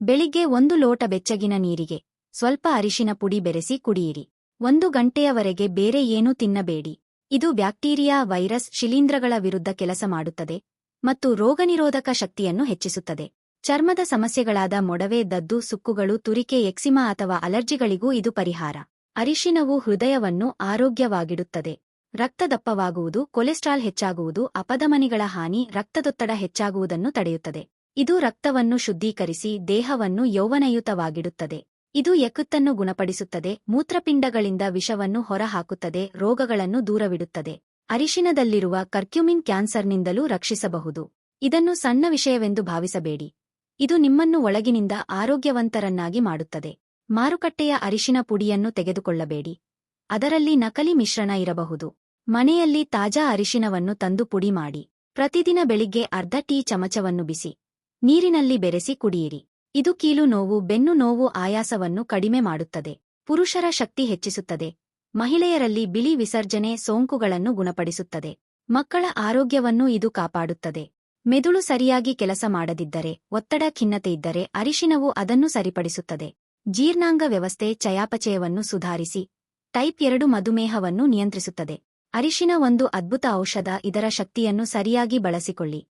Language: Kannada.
ಬೆಳಿಗ್ಗೆ ಒಂದು ಲೋಟ ಬೆಚ್ಚಗಿನ ನೀರಿಗೆ, ಸ್ವಲ್ಪ ಅರಿಶಿನ ಪುಡಿ ಬೆರೆಸಿ ಕುಡಿಯಿರಿ. ಒಂದು ಗಂಟೆಯವರೆಗೆ ಬೇರೆ ಏನೂ ತಿನ್ನಬೇಡಿ. ಇದು ಬ್ಯಾಕ್ಟೀರಿಯಾ, ವೈರಸ್, ಶಿಲೀಂಧ್ರಗಳ ವಿರುದ್ಧ ಕೆಲಸ ಮಾಡುತ್ತದೆ ಮತ್ತು ರೋಗನಿರೋಧಕ ಶಕ್ತಿಯನ್ನು ಹೆಚ್ಚಿಸುತ್ತದೆ. ಚರ್ಮದ ಸಮಸ್ಯೆಗಳಾದ ಮೊಡವೆ, ದದ್ದು, ಸುಕ್ಕುಗಳು, ತುರಿಕೆ, ಎಕ್ಸಿಮಾ ಅಥವಾ ಅಲರ್ಜಿಗಳಿಗೂ ಇದು ಪರಿಹಾರ. ಅರಿಶಿನವು ಹೃದಯವನ್ನು ಆರೋಗ್ಯವಾಗಿಡುತ್ತದೆ. ರಕ್ತದಪ್ಪವಾಗುವುದು, ಕೊಲೆಸ್ಟ್ರಾಲ್ ಹೆಚ್ಚಾಗುವುದು, ಅಪಧಮನಿಗಳ ಹಾನಿ, ರಕ್ತದೊತ್ತಡ ಹೆಚ್ಚಾಗುವುದನ್ನು ತಡೆಯುತ್ತದೆ. ಇದು ರಕ್ತವನ್ನು ಶುದ್ಧೀಕರಿಸಿ ದೇಹವನ್ನು ಯೌವನಯುತವಾಗಿಡುತ್ತದೆ. ಇದು ಯಕುತ್ತನ್ನು ಗುಣಪಡಿಸುತ್ತದೆ, ಮೂತ್ರಪಿಂಡಗಳಿಂದ ವಿಷವನ್ನು ಹೊರಹಾಕುತ್ತದೆ, ರೋಗಗಳನ್ನು ದೂರವಿಡುತ್ತದೆ. ಅರಿಶಿನದಲ್ಲಿರುವ ಕರ್ಕ್ಯುಮಿನ್ ಕ್ಯಾನ್ಸರ್ನಿಂದಲೂ ರಕ್ಷಿಸಬಹುದು. ಇದನ್ನು ಸಣ್ಣ ವಿಷಯವೆಂದು ಭಾವಿಸಬೇಡಿ. ಇದು ನಿಮ್ಮನ್ನು ಒಳಗಿನಿಂದ ಆರೋಗ್ಯವಂತರನ್ನಾಗಿ ಮಾಡುತ್ತದೆ. ಮಾರುಕಟ್ಟೆಯ ಅರಿಶಿನ ಪುಡಿಯನ್ನು ತೆಗೆದುಕೊಳ್ಳಬೇಡಿ. ಅದರಲ್ಲಿ ನಕಲಿ ಮಿಶ್ರಣ ಇರಬಹುದು. ಮನೆಯಲ್ಲಿ ತಾಜಾ ಅರಿಶಿನವನ್ನು ತಂದು ಪುಡಿ ಮಾಡಿ. ಪ್ರತಿದಿನ ಬೆಳಿಗ್ಗೆ ಅರ್ಧ ಟೀ ಚಮಚವನ್ನು ಬಿಸಿ. ನೀರಿನಲ್ಲಿ ಬೆರೆಸಿ ಕುಡಿಯಿರಿ. ಇದು ಕೀಲು ನೋವು, ಬೆನ್ನು ನೋವು ಆಯಾಸವನ್ನು ಕಡಿಮೆ ಮಾಡುತ್ತದೆ. ಪುರುಷರ ಶಕ್ತಿ ಹೆಚ್ಚಿಸುತ್ತದೆ. ಮಹಿಳೆಯರಲ್ಲಿ ಬಿಳಿ ವಿಸರ್ಜನೆ ಸೋಂಕುಗಳನ್ನು ಗುಣಪಡಿಸುತ್ತದೆ. ಮಕ್ಕಳ ಆರೋಗ್ಯವನ್ನು ಇದು ಕಾಪಾಡುತ್ತದೆ. ಮೆದುಳು ಸರಿಯಾಗಿ ಕೆಲಸ ಮಾಡದಿದ್ದರೆ, ಒತ್ತಡ ಖಿನ್ನತೆಯಿದ್ದರೆ ಅರಿಶಿನವು ಅದನ್ನು ಸರಿಪಡಿಸುತ್ತದೆ. ಜೀರ್ಣಾಂಗ ವ್ಯವಸ್ಥೆ ಚಯಾಪಚಯವನ್ನು ಸುಧಾರಿಸಿ, ಟೈಪ್ ಎರಡು ಮಧುಮೇಹವನ್ನು ನಿಯಂತ್ರಿಸುತ್ತದೆ. ಅರಿಶಿನ ಒಂದು ಅದ್ಭುತ ಔಷಧ, ಇದರ ಶಕ್ತಿಯನ್ನು ಸರಿಯಾಗಿ ಬಳಸಿಕೊಳ್ಳಿ.